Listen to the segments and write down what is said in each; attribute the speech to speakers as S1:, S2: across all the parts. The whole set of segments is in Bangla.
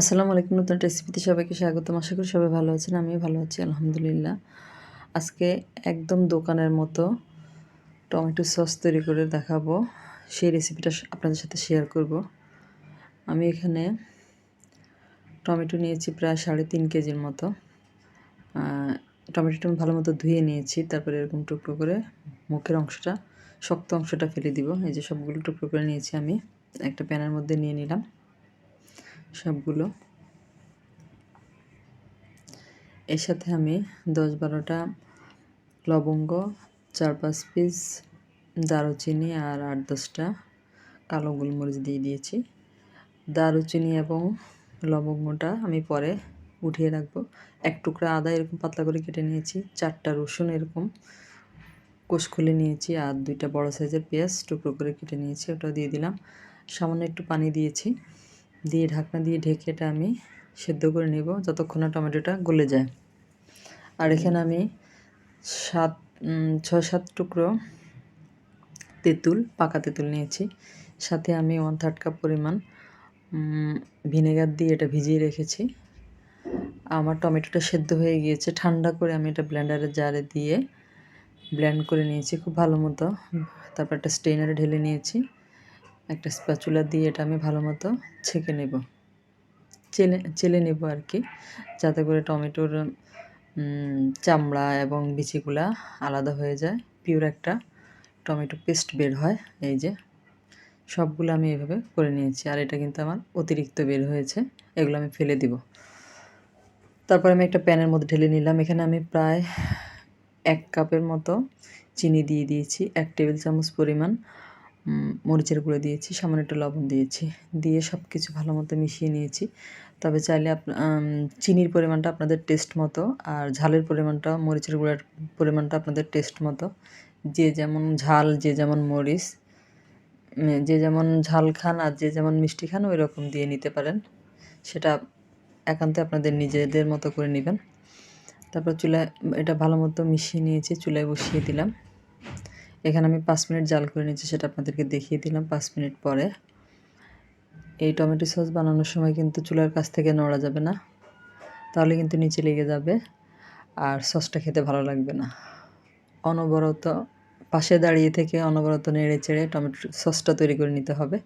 S1: আসসালামু আলাইকুম, নতুন রেসিপিতে সবাইকে স্বাগতম। আশা করি সবাই ভালো আছেন, আমিও ভালো আছি, আলহামদুলিল্লাহ। আজকে একদম দোকানের মতো টমেটো সস তৈরি করে দেখাবো। সেই রেসিপিটা আপনাদের সাথে শেয়ার করব। আমি এখানে টমেটো নিয়েছি প্রায় সাড়ে তিন কেজির মতো। টমেটোটা আমি ভালো মতো ধুয়ে নিয়েছি, তারপরে এরকম টুকরো করে মুখের অংশটা, শক্ত অংশটা ফেলে দিব। এই যে সবগুলো টুকরো করে নিয়েছি আমি। একটা প্যানের মধ্যে নিয়ে নিলাম। সবগুলো। এর সাথে আমি দশ বারোটা লবঙ্গ, চার পাঁচ পিস দারুচিনি আর আট দশটা কালো গোলমরিচ দিয়ে দিয়েছি। দারুচিনি এবং লবঙ্গটা আমি পরে উঠিয়ে রাখব। এক টুকরা আদা এরকম পাতলা করে কেটে নিয়েছি, চারটা রসুন এরকম কোষ খুলে নিয়েছি আর দুইটা বড় সাইজের পেঁয়াজ টুকরো করে কেটে নিয়েছি, ওটা দিয়ে দিলাম। সামান্য একটু পানি দিয়েছি। দিয়ে ঢাকনা দিয়ে ঢেকে এটা আমি সেদ্ধ করে নেব যতক্ষণ না টমেটোটা গলে যায়। আর এখানে আমি সাত ছয় সাত টুকরো তেঁতুল পাকা তেঁতুল নিয়েছি। সাথে আমি ওয়ান থার্ড কাপ পরিমাণ ভিনেগার দিয়ে এটা ভিজিয়ে রেখেছি। আমার টমেটোটা সেদ্ধ হয়ে গিয়েছে। ঠান্ডা করে আমি এটা ব্লেন্ডারের জারে দিয়ে ব্লেন্ড করে নিয়েছি খুব ভালো মতো। তারপর একটা স্টেনারে ঢেলে নিয়েছি। একটা স্প্যাচুলা দিয়ে এটা আমি ভালো মতো ছেঁকে নেব। চেলে চেলে নেব আর কি। যাতে করে টমেটোর চামড়া এবং বিচিগুলা আলাদা হয়ে যায়। পিওর একটা টমেটো পেস্ট বের হয় এই যে। সবগুলো আমি এভাবে করে নিয়েছি। আর এটা কিন্তু আমার অতিরিক্ত বের হয়েছে। এগুলো আমি ফেলে দিব। তারপর আমি একটা প্যানের মধ্যে ঢেলে নিলাম। এখানে আমি প্রায় এক কাপের মতো চিনি দিয়ে দিয়েছি। এক টেবিল চামচ পরিমাণ মরিচের গুঁড়ো দিয়েছি, সামান্য একটু লবণ দিয়েছি, দিয়ে সব কিছু ভালো মতো মিশিয়ে নিয়েছি। তবে চাইলে আপ চিনির পরিমাণটা আপনাদের টেস্ট মতো আর ঝালের পরিমাণটা, মরিচের গুঁড়ার পরিমাণটা আপনাদের টেস্ট মতো। যে যেমন ঝাল, যে যেমন মরিচ যে যেমন ঝাল খান আর যে যেমন মিষ্টি খান, ওই রকম দিয়ে নিতে পারেন। সেটা একান্তে আপনাদের নিজেদের মতো করে নেবেন। তারপর চুলায়, এটা ভালো মতো মিশিয়ে নিয়েছি, চুলায় বসিয়ে দিলাম। এখানে আমি পাঁচ মিনিট জাল করে নিয়েছি, সেটা আপনাদেরকে দেখিয়ে দিলাম পাঁচ মিনিট পরে। এই টমেটো সস বানানোর সময় কিন্তু চুলার কাছ থেকে নড়া যাবে না, তাহলে কিন্তু নিচে লেগে যাবে আর সসটা খেতে ভালো লাগবে না। অনবরত পাশে দাঁড়িয়ে থেকে অনবরত নেড়ে চেড়ে টমেটো সসটা তৈরি করে নিতে হবে।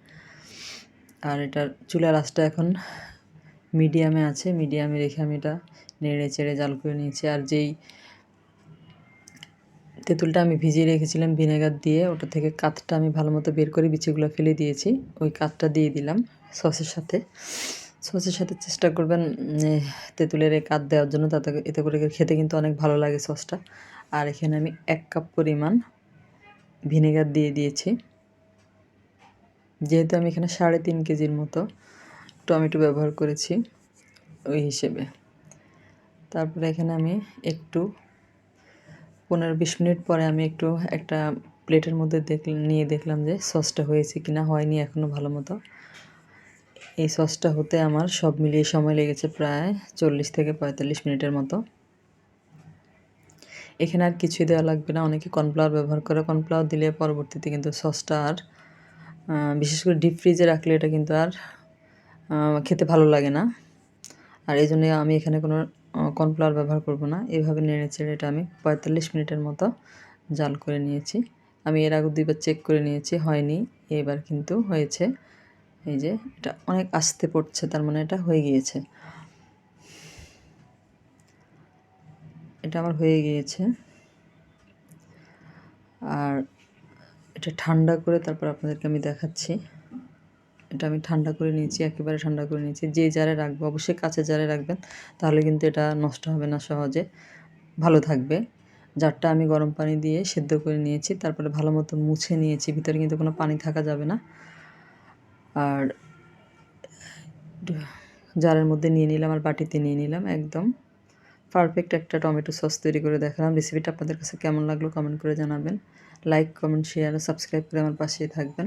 S1: আর এটার চুলার আঁচটা এখন মিডিয়ামে আছে, মিডিয়ামে রেখে আমি এটা নেড়ে চেড়ে জাল করে নিয়েছি। আর যেই তেঁতুলটা আমি ভিজিয়ে রেখেছিলাম ভিনেগার দিয়ে। ওটা থেকে কাতটা আমি ভালো মতো বের করে বিচিগুলো ফেলে দিয়েছি। ওই কাতটা দিয়ে দিলাম সসের সাথে। সসের সাথে চেষ্টা করবেন তেঁতুলের এই কাত দেওয়ার জন্য। তাতে এতে করে খেতে কিন্তু অনেক ভালো লাগে সসটা। আর এখানে আমি এক কাপ পরিমাণ ভিনেগার দিয়ে দিয়েছি। যেহেতু আমি এখানে সাড়ে তিন কেজির মতো টমেটো ব্যবহার করেছি ওই হিসেবে। তারপরে এখানে আমি একটু পনেরো বিশ মিনিট পরে আমি একটু একটা প্লেটের মধ্যে দেখ নিয়ে দেখলাম যে সসটা হয়েছে কি না হয়নি এখনও ভালো মতো। এই সসটা হতে আমার সব মিলিয়ে সময় লেগেছে প্রায় চল্লিশ থেকে পঁয়তাল্লিশ মিনিটের মতো। এখানে আর কিছুই দেওয়া লাগবে না, অনেকে কর্নফ্লাওয়ার ব্যবহার করে। কর্নফ্লাওয়ার দিলে পরবর্তীতে কিন্তু সসটা আর বিশেষ করে ডিপ ফ্রিজে রাখলে এটা কিন্তু আর খেতে ভালো লাগে না। আর এই জন্য আমি এখানে কোনো কর্নফ্লাওয়ার ব্যবহার করব না। এইভাবে নেড়ে চেড়ে এটা আমি পঁয়তাল্লিশ মিনিটের মতো জাল করে নিয়েছি। আমি এর আগে দুইবার চেক করে নিয়েছি, হয়নি। এবার কিন্তু হয়েছে। এই যে, এটা অনেক আস্তে পড়ছে, তার মানে এটা হয়ে গিয়েছে। এটা আমার হয়ে গিয়েছে। আর এটা ঠান্ডা করে তারপর আপনাদেরকে আমি দেখাচ্ছি। এটা আমি ঠান্ডা করে নিয়েছি, একেবারে ঠান্ডা করে নিয়েছি। যে জারে রাখব, অবশ্যই কাছে জারে রাখবেন, তাহলে কিন্তু এটা নষ্ট হবে না সহজে। ভালো থাকবে। জারটা আমি গরম পানি দিয়ে সেদ্ধ করে নিয়েছি, তারপরে ভালো মতো মুছে নিয়েছি, ভিতরে কিন্তু কোনো পানি থাকা যাবে না। আর জারের মধ্যে নিয়ে নিলাম, আর বাটিতে নিয়ে নিলাম, একদম। পারফেক্ট একটা টমেটো সস তৈরি করে দেখালাম। রেসিপিটা আপনাদের কাছে কেমন লাগল কমেন্ট করে জানাবেন। লাইক, কমেন্ট, শেয়ার, সাবস্ক্রাইব করে আমার পাশেই থাকবেন।